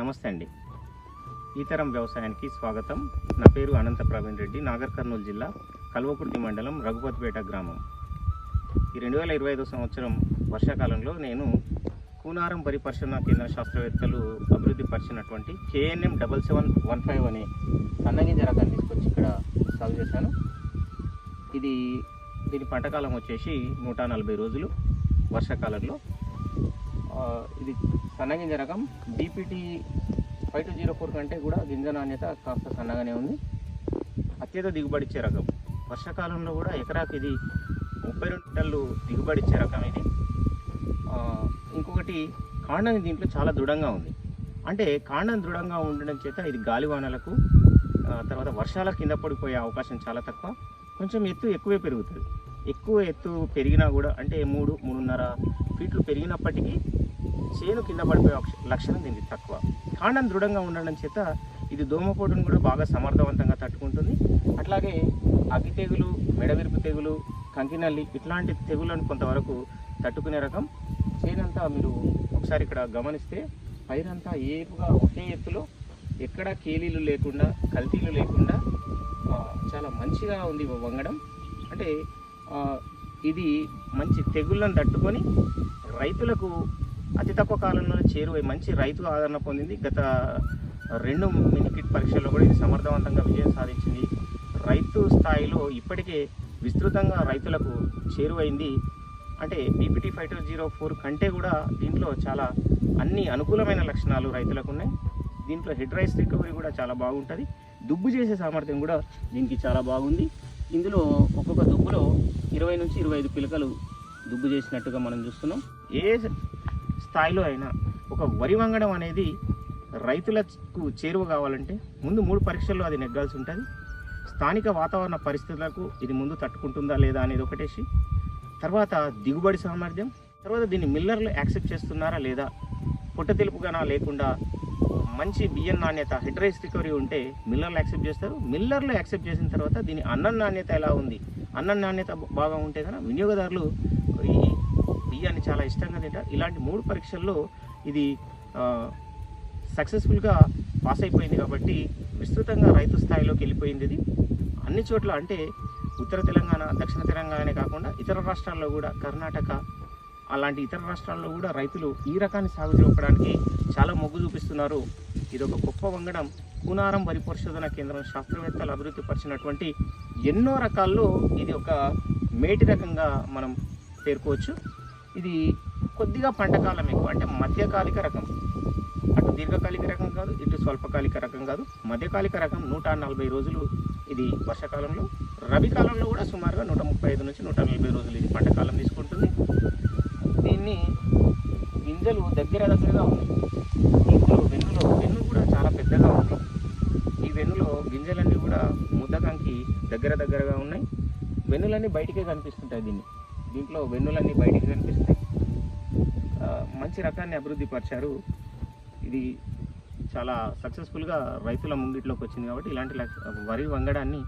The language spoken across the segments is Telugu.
నమస్తే అండి. ఈతరం వ్యవసాయానికి స్వాగతం. నా పేరు అనంత ప్రవీణ్ రెడ్డి నాగర్ కర్నూలు జిల్లా కల్వకుర్తి మండలం రఘుపతిపేట గ్రామం. ఈ రెండు వేల ఇరవై ఐదో సంవత్సరం వర్షాకాలంలో నేను కూనారం పరిపర్శన కేంద్ర శాస్త్రవేత్తలు అభివృద్ధి పరిచినటువంటి KNM double seven one five అనే సన్నగింజ రకాన్ని తీసుకొచ్చి ఇక్కడ సాగు చేశాను. ఇది దీని పంటకాలం వచ్చేసి నూట నలభై రోజులు వర్షాకాలంలో. ఇది సన్నగింజ రకం. BPT five two zero four కంటే కూడా గింజ నాణ్యత కాస్త సన్నగానే ఉంది. అత్యధిక దిగుబడి ఇచ్చే రకం. వర్షాకాలంలో కూడా ఎకరాకి ఇది ముప్పై రెండు టన్నులు దిగుబడి ఇచ్చే రకం ఇది. ఇంకొకటి కాండం దీంట్లో చాలా దృఢంగా ఉంది. అంటే కాండం దృఢంగా ఉండడం చేత ఇది గాలివానలకు తర్వాత వర్షాల కింద పడిపోయే అవకాశం చాలా తక్కువ. కొంచెం ఎత్తు ఎక్కువే పెరుగుతుంది. ఎక్కువ ఎత్తు పెరిగినా కూడా అంటే మూడు మూడున్నర ఫీట్లు పెరిగినప్పటికీ చేను కింద పడిపోయే లక్షణం దీనికి తక్కువ. కాండం దృఢంగా ఉండడం చేత ఇది దోమపోటును కూడా బాగా సమర్థవంతంగా తట్టుకుంటుంది. అట్లాగే అగ్గి తెగులు మెడవిరుపు తెగులు కంకినల్లి ఇట్లాంటి తెగులను కొంతవరకు తట్టుకునే రకం. చేనంతా మీరు ఒకసారి ఇక్కడ గమనిస్తే పైరంతా ఏపుగా ఒకే ఎత్తులో ఎక్కడ కేలీలు లేకుండా కల్తీలు లేకుండా చాలా మంచిగా ఉంది వంగడం. అంటే ఇది మంచి తెగుళ్ళను తట్టుకొని రైతులకు అతి తక్కువ కాలంలోనే చేరువై మంచి రైతు ఆదరణ పొందింది. గత రెండు మినికిట్ పరీక్షల్లో కూడా ఇది సమర్థవంతంగా విజయం సాధించింది. రైతు స్థాయిలో ఇప్పటికే విస్తృతంగా రైతులకు చేరువైంది. అంటే BPT five two zero four కంటే కూడా దీంట్లో చాలా అన్ని అనుకూలమైన లక్షణాలు రైతులకు ఉన్నాయి. దీంట్లో హెడ్ రైస్ రికవరీ కూడా చాలా బాగుంటుంది. దుబ్బు చేసే సామర్థ్యం కూడా దీనికి చాలా బాగుంది. ఇందులో ఒక్కొక్క దుబ్బులో ఇరవై నుంచి ఇరవై ఐదు పిలకలు దుబ్బు చేసినట్టుగా మనం చూస్తున్నాం. ఏ స్థాయిలో అయినా ఒక వరి వంగడం అనేది రైతులకు చేరువ కావాలంటే ముందు మూడు పరీక్షల్లో అది నెగ్గాల్సి ఉంటుంది. స్థానిక వాతావరణ పరిస్థితులకు ఇది ముందు తట్టుకుంటుందా లేదా అనేది ఒకటేసి తర్వాత దిగుబడి సామర్థ్యం తర్వాత దీన్ని మిల్లర్లు యాక్సెప్ట్ చేస్తున్నారా లేదా పుట్ట తెలుపుగానా లేకుండా మంచి బియ్యం నాణ్యత హెడ్రైస్ రికవరీ ఉంటే మిల్లర్లు యాక్సెప్ట్ చేస్తారు. మిల్లర్లు యాక్సెప్ట్ చేసిన తర్వాత దీని అన్నం నాణ్యత ఎలా ఉంది? అన్నం నాణ్యత బాగా ఉంటే కనుక వినియోగదారులు ఈ బియ్యాన్ని చాలా ఇష్టంగా తింటారు. ఇలాంటి మూడు పరీక్షల్లో ఇది సక్సెస్ఫుల్గా పాస్ అయిపోయింది కాబట్టి విస్తృతంగా రైతు స్థాయిలోకి వెళ్ళిపోయింది ఇది. అన్ని చోట్ల అంటే ఉత్తర తెలంగాణ దక్షిణ తెలంగాణనే కాకుండా ఇతర రాష్ట్రాల్లో కూడా కర్ణాటక అలాంటి ఇతర రాష్ట్రాల్లో కూడా రైతులు ఈ రకాన్ని సాగు చేయడానికి చాలా మొగ్గు చూపిస్తున్నారు. ఇది ఒక గొప్ప వంగడం. కూనారం వరి పరిశోధన కేంద్రం శాస్త్రవేత్తలు అభివృద్ధి పరిచినటువంటి ఎన్నో రకాల్లో ఇది ఒక మేటి రకంగా మనం పేర్కోవచ్చు. ఇది కొద్దిగా పంటకాలం ఎక్కువ అంటే మధ్యకాలిక రకం. అటు దీర్ఘకాలిక రకం కాదు ఇటు స్వల్పకాలిక రకం కాదు. మధ్యకాలిక రకం నూట నలభై రోజులు ఇది వర్షాకాలంలో. రబీ కాలంలో కూడా సుమారుగా నూట ముప్పై ఐదు నుంచి నూట నలభై రోజులు ఇది పంటకాలం తీసుకుంటుంది. దీన్ని గింజలు దగ్గర దగ్గరగా ఉన్నాయి ఇందులో వెన్నులో వెన్ను కూడా చాలా పెద్దగా ఉంది. ఈ వెన్నులో గింజలన్నీ కూడా ముద్దకంకి దగ్గర దగ్గరగా ఉన్నాయి. వెన్నులన్నీ బయటికే కనిపిస్తుంటాయి దీన్ని. దీంట్లో వెన్నులన్నీ బయటికి కనిపిస్తాయి. మంచి రకాన్ని అభివృద్ధి పరిచారు. ఇది చాలా సక్సెస్ఫుల్గా రైతుల ముంగిట్లోకి వచ్చింది కాబట్టి ఇలాంటి వరి వంగడాన్ని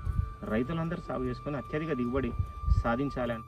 రైతులందరూ సాగు చేసుకొని అత్యధిక దిగుబడి సాధించాలని